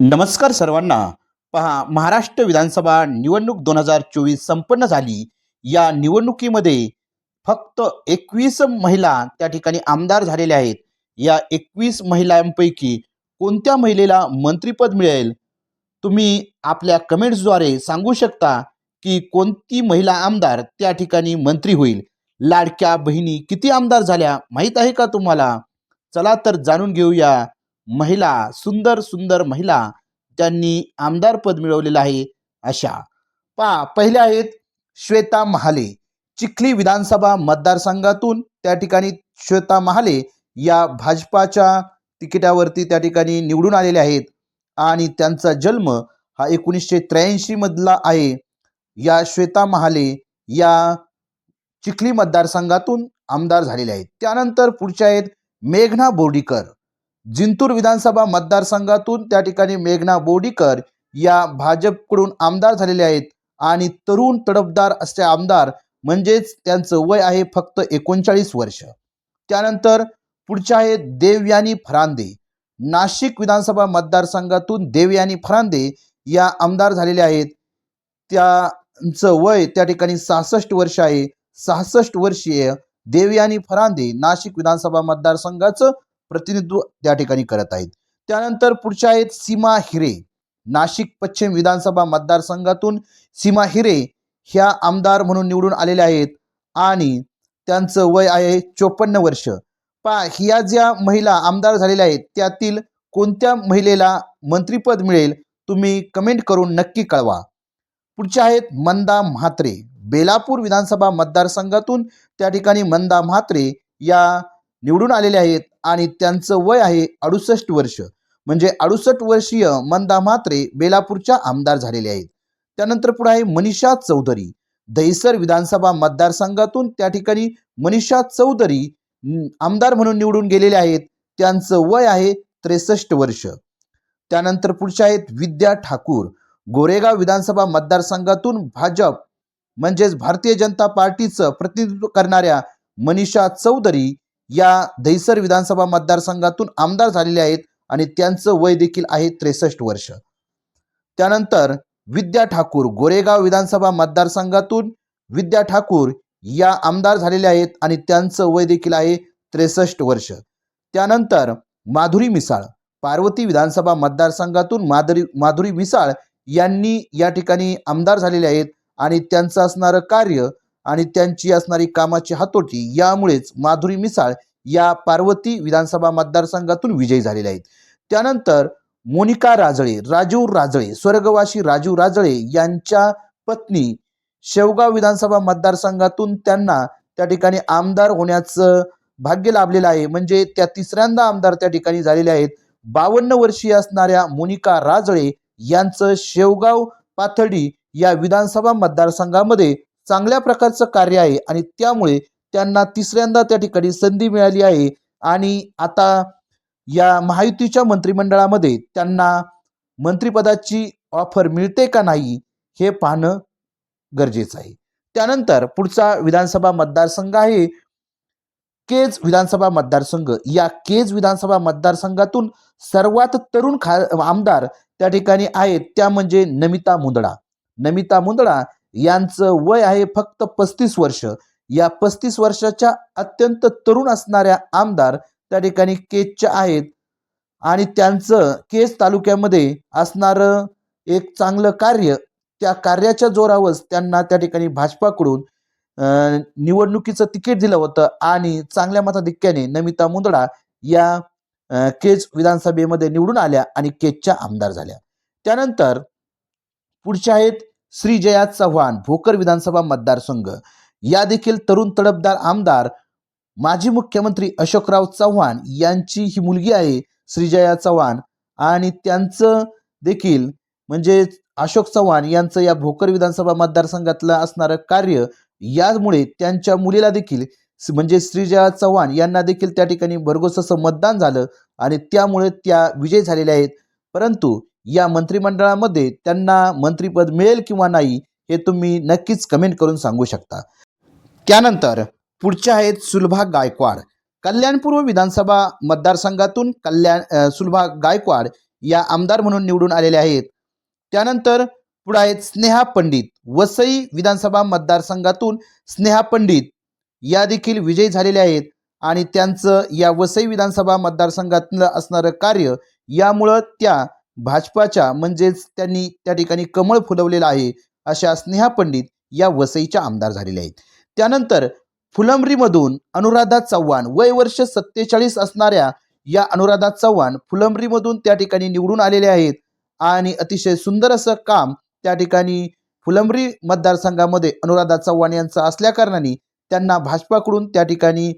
नमस्कार सर्वांना. पहा महाराष्ट्र विधानसभा निवडणूक दोन हजार चोवीस संपन्न झाली. या निवडणुकीमध्ये फक्त एकवीस महिला त्या ठिकाणी आमदार झालेल्या आहेत. या एकवीस महिलांपैकी कोणत्या महिलेला मंत्रिपद मिळेल? तुम्ही आपल्या कमेंट्सद्वारे सांगू शकता की कोणती महिला आमदार त्या ठिकाणी मंत्री होईल? लाडक्या बहिणी किती आमदार झाल्या? माहीत आहे का तुम्हाला? चला तर जाणून घेऊया महिला सुंदर सुंदर महिला त्यांनी आमदार पद मिळवलेलं आहे अशा. पा पहिल्या आहेत श्वेता महाले. चिखली विधानसभा मतदारसंघातून त्या ठिकाणी श्वेता महाले या भाजपाच्या तिकिटावरती त्या ठिकाणी निवडून आलेले आहेत. आणि त्यांचा जन्म हा एकोणीसशे त्र्याऐंशी मधला आहे. या श्वेता महाले या चिखली मतदारसंघातून आमदार झालेले आहेत. त्यानंतर पुढच्या आहेत मेघना बोर्डीकर. जिंतूर विधानसभा मतदारसंघातून त्या ठिकाणी मेघना बोडीकर या भाजपकडून आमदार झालेले आहेत. आणि तरुण तडफदार असे आमदार म्हणजेच त्यांचं वय आहे फक्त एकोणचाळीस वर्ष. त्यानंतर पुढचे आहेत देवयानी फरांदे. नाशिक विधानसभा मतदारसंघातून देवयानी फरांदे या आमदार झालेले आहेत. त्यांचं वय त्या ठिकाणी सहासष्ट वर्ष आहे. सहासष्ट वर्षीय देवयानी फरांदे नाशिक विधानसभा मतदारसंघाचं प्रतिनिधित्व त्या ठिकाणी करत आहेत. त्यानंतर पुढच्या आहेत सीमा हिरे. नाशिक पश्चिम विधानसभा मतदारसंघातून सीमा हिरे ह्या आमदार म्हणून निवडून आलेल्या आहेत आणि त्यांचं वय आहे चोपन्न वर्ष. पा ह्या ज्या महिला आमदार झालेल्या आहेत त्यातील कोणत्या महिलेला मंत्रिपद मिळेल तुम्ही कमेंट करून नक्की कळवा. पुढच्या आहेत मंदा म्हात्रे. बेलापूर विधानसभा मतदारसंघातून त्या ठिकाणी मंदा म्हात्रे या निवडून आलेले आहेत आणि त्यांचं वय आहे अडुसष्ट वर्ष. म्हणजे अडुसष्ट वर्षीय मंदा म्हात्रे बेलापूरच्या आमदार झालेले आहेत. त्यानंतर पुढे आहे मनीषा चौधरी. दहिसर विधानसभा मतदारसंघातून त्या ठिकाणी मनीषा चौधरी आमदार म्हणून निवडून गेलेले आहेत. त्यांचं वय आहे त्रेसष्ट वर्ष. त्यानंतर पुढच्या आहेत विद्या ठाकूर. गोरेगाव विधानसभा मतदारसंघातून भाजप म्हणजेच भारतीय जनता पार्टीचं प्रतिनिधित्व करणाऱ्या मनीषा चौधरी या दहिसर विधानसभा मतदारसंघातून आमदार झालेले आहेत आणि त्यांचं वय देखील आहे त्रेसष्ट वर्ष. त्यानंतर विद्या ठाकूर गोरेगाव विधानसभा मतदारसंघातून विद्या ठाकूर या आमदार झालेल्या आहेत आणि त्यांचं वय देखील आहे त्रेसष्ट वर्ष. त्यानंतर माधुरी मिसाळ पार्वती विधानसभा मतदारसंघातून माधुरी माधुरी मिसाळ यांनी या ठिकाणी आमदार झालेले आहेत आणि त्यांचं असणारं कार्य आणि त्यांची असणारी कामाची हातोटी यामुळेच माधुरी मिसाळ या पार्वती विधानसभा मतदारसंघातून विजयी झालेल्या आहेत. त्यानंतर मोनिका राजळे राजू राजळे स्वर्गवासी राजू राजळे यांच्या पत्नी शेवगाव विधानसभा मतदारसंघातून त्यांना त्या ठिकाणी आमदार होण्याचं भाग्य लाभलेलं आहे. म्हणजे त्या तिसऱ्यांदा आमदार त्या ठिकाणी झालेले आहेत. बावन्न वर्षीय असणाऱ्या मोनिका राजळे यांचं शेवगाव पाथर्डी या विधानसभा मतदारसंघामध्ये चांगल्या प्रकारचं कार्य आहे आणि त्यामुळे त्यांना तिसऱ्यांदा त्या ठिकाणी संधी मिळाली आहे. आणि आता या महायुतीच्या मंत्रिमंडळामध्ये त्यांना मंत्रिपदाची ऑफर मिळते का नाही हे पाहणं गरजेचं आहे. त्यानंतर पुढचा विधानसभा मतदारसंघ आहे. केज विधानसभा मतदारसंघ. या केज विधानसभा मतदारसंघातून सर्वात तरुण खा आमदार त्या ठिकाणी आहेत. त्या म्हणजे नमिता मुंदडा. नमिता मुंदडा यांचं वय आहे फक्त पस्तीस वर्ष. या पस्तीस वर्षाच्या अत्यंत तरुण असणाऱ्या आमदार त्या ठिकाणी केजच्या आहेत. आणि त्यांचं केज तालुक्यामध्ये असणारं एक चांगलं कार्य त्या कार्याच्या जोरावरच त्यांना त्या ठिकाणी भाजपाकडून निवडणुकीचं तिकीट दिलं होतं. आणि चांगल्या मताधिक्याने नमिता मुंदडा या केज विधानसभेमध्ये निवडून आल्या आणि केजच्या आमदार झाल्या. त्यानंतर पुढच्या आहेत श्री जया चव्हाण भोकर विधानसभा मतदारसंघ. या देखील तरुण तडफदार आमदार माजी मुख्यमंत्री अशोकराव चव्हाण यांची ही मुलगी आहे श्रीजया चव्हाण. आणि त्यांचं देखील म्हणजे अशोक चव्हाण यांचं या भोकर विधानसभा मतदारसंघातलं असणारं कार्य यामुळे त्यांच्या मुलीला देखील म्हणजे श्रीजया चव्हाण यांना देखील त्या ठिकाणी भरघोस असं मतदान झालं. आणि त्यामुळे त्या विजय झालेल्या आहेत. परंतु या मंत्रिमंडळामध्ये त्यांना मंत्रिपद मिळेल किंवा नाही हे तुम्ही नक्कीच कमेंट करून सांगू शकता. त्यानंतर पुढच्या आहेत सुलभा गायकवाड. कल्याणपूर्व विधानसभा मतदारसंघातून कल्याण सुलभा गायकवाड या आमदार म्हणून निवडून आलेल्या आहेत. त्यानंतर पुढे आहेत स्नेहा पंडित. वसई विधानसभा मतदारसंघातून स्नेहा पंडित या देखील विजयी झालेल्या आहेत आणि त्यांचं या वसई विधानसभा मतदारसंघातलं असणारं कार्य यामुळं त्या भाजपाच्या म्हणजेच त्यांनी त्या ठिकाणी कमळ फुलवलेलं आहे अशा स्नेहा पंडित या वसईच्या आमदार झालेल्या आहेत. त्यानंतर फुलंब्रीमधून अनुराधा चव्हाण वय वर्ष सत्तेचाळीस असणाऱ्या या अनुराधा चव्हाण फुलंब्रीमधून त्या ठिकाणी निवडून आलेले आहेत आणि अतिशय सुंदर असं काम त्या ठिकाणी फुलंब्री मतदारसंघामध्ये अनुराधा चव्हाण यांचं असल्याकारणाने त्यांना भाजपाकडून त्या ठिकाणी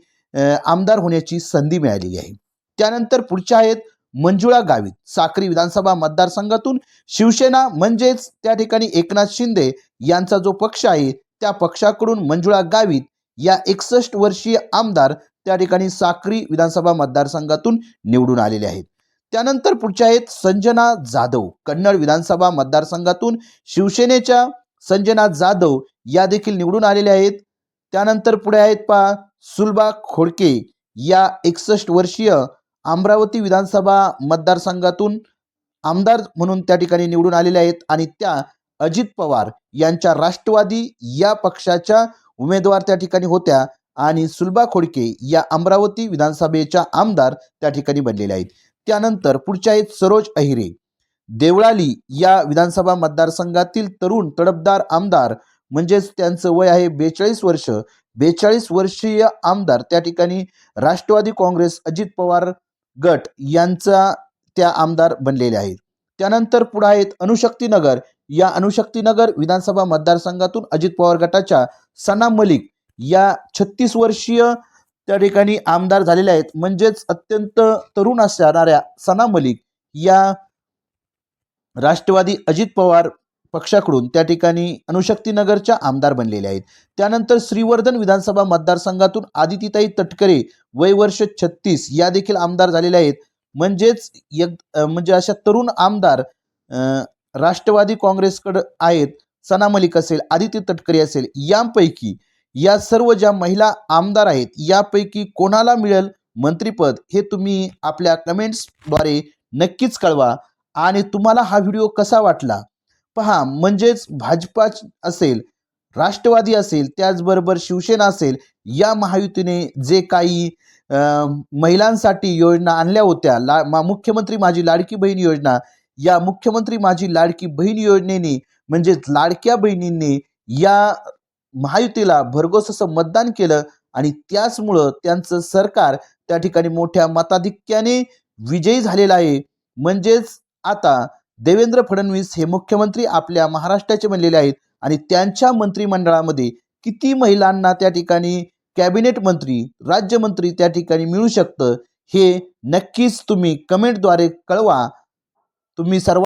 आमदार होण्याची संधी मिळालेली आहे. त्यानंतर पुढच्या आहेत मंजुळा गावित. साक्री विधानसभा मतदारसंघातून शिवसेना म्हणजेच त्या ठिकाणी एकनाथ शिंदे यांचा जो पक्ष आहे त्या पक्षाकडून मंजुळा गावित या एकसष्ट वर्षीय आमदार त्या ठिकाणी साक्री विधानसभा मतदारसंघातून निवडून आलेले आहेत. त्यानंतर पुढच्या आहेत संजना जाधव. कन्नड विधानसभा मतदारसंघातून शिवसेनेच्या संजना जाधव या देखील निवडून आलेल्या आहेत. त्यानंतर पुढे आहेत पा सुलभा खोडके या एकसष्ट वर्षीय अमरावती विधानसभा मतदारसंघातून आमदार म्हणून त्या ठिकाणी निवडून आलेल्या आहेत आणि त्या अजित पवार यांच्या राष्ट्रवादी या पक्षाच्या उमेदवार त्या ठिकाणी होत्या आणि सुलभा खोडके या अमरावती विधानसभेच्या आमदार त्या ठिकाणी बनलेल्या आहेत. त्यानंतर पुढच्या आहेत सरोज अहिरे. देवळाली या विधानसभा मतदारसंघातील तरुण तडपदार आमदार म्हणजेच त्यांचं वय आहे बेचाळीस वर्ष. बेचाळीस वर्षीय आमदार त्या ठिकाणी राष्ट्रवादी काँग्रेस अजित पवार गट यांचा त्या आमदार बनलेले आहेत. त्यानंतर पुढे आहेत अणुशक्तीनगर या अणुशक्तीनगर विधानसभा मतदारसंघातून अजित पवार गटाच्या सना मलिक या छत्तीस वर्षीय त्या ठिकाणी आमदार झालेल्या आहेत. म्हणजेच अत्यंत तरुण असणाऱ्या सना मलिक या राष्ट्रवादी अजित पवार पक्षाकडून त्या ठिकाणी अणुशक्तीनगरच्या आमदार बनलेल्या आहेत. त्यानंतर श्रीवर्धन विधानसभा मतदारसंघातून आदितीताई तटकरे वय वर्ष छत्तीस या देखील आमदार झालेल्या आहेत. म्हणजेच एक म्हणजे अशा तरुण आमदार राष्ट्रवादी काँग्रेसकडं आहेत. सना मलिक असेल आदिती तटकरे असेल यांपैकी या सर्व ज्या महिला आमदार आहेत यापैकी कोणाला मिळेल मंत्रीपद हे तुम्ही आपल्या कमेंट्सद्वारे नक्कीच कळवा. आणि तुम्हाला हा व्हिडिओ कसा वाटला? पहा म्हणजेच भाजपा असेल राष्ट्रवादी असेल त्याचबरोबर शिवसेना असेल या महायुतीने जे काही महिलांसाठी योजना आणल्या होत्या ला मा मुख्यमंत्री माझी लाडकी बहीण योजना या मुख्यमंत्री माझी लाडकी बहीण योजनेने म्हणजेच लाडक्या बहिणींनी या महायुतीला भरघोस असं मतदान केलं आणि त्याचमुळं त्यांचं सरकार त्या ठिकाणी मोठ्या मताधिक्याने विजयी झालेलं आहे. म्हणजेच आता देवेंद्र फडणवीस हे मुख्यमंत्री आपल्या महाराष्ट्राचे बनलेले आहेत आणि त्यांच्या मंत्रिमंडळामध्ये किती महिलांना त्या ठिकाणी कॅबिनेट मंत्री राज्यमंत्री त्या ठिकाणी मिळू शकतं हे नक्कीच तुम्ही कमेंटद्वारे कळवा. तुम्ही सर्व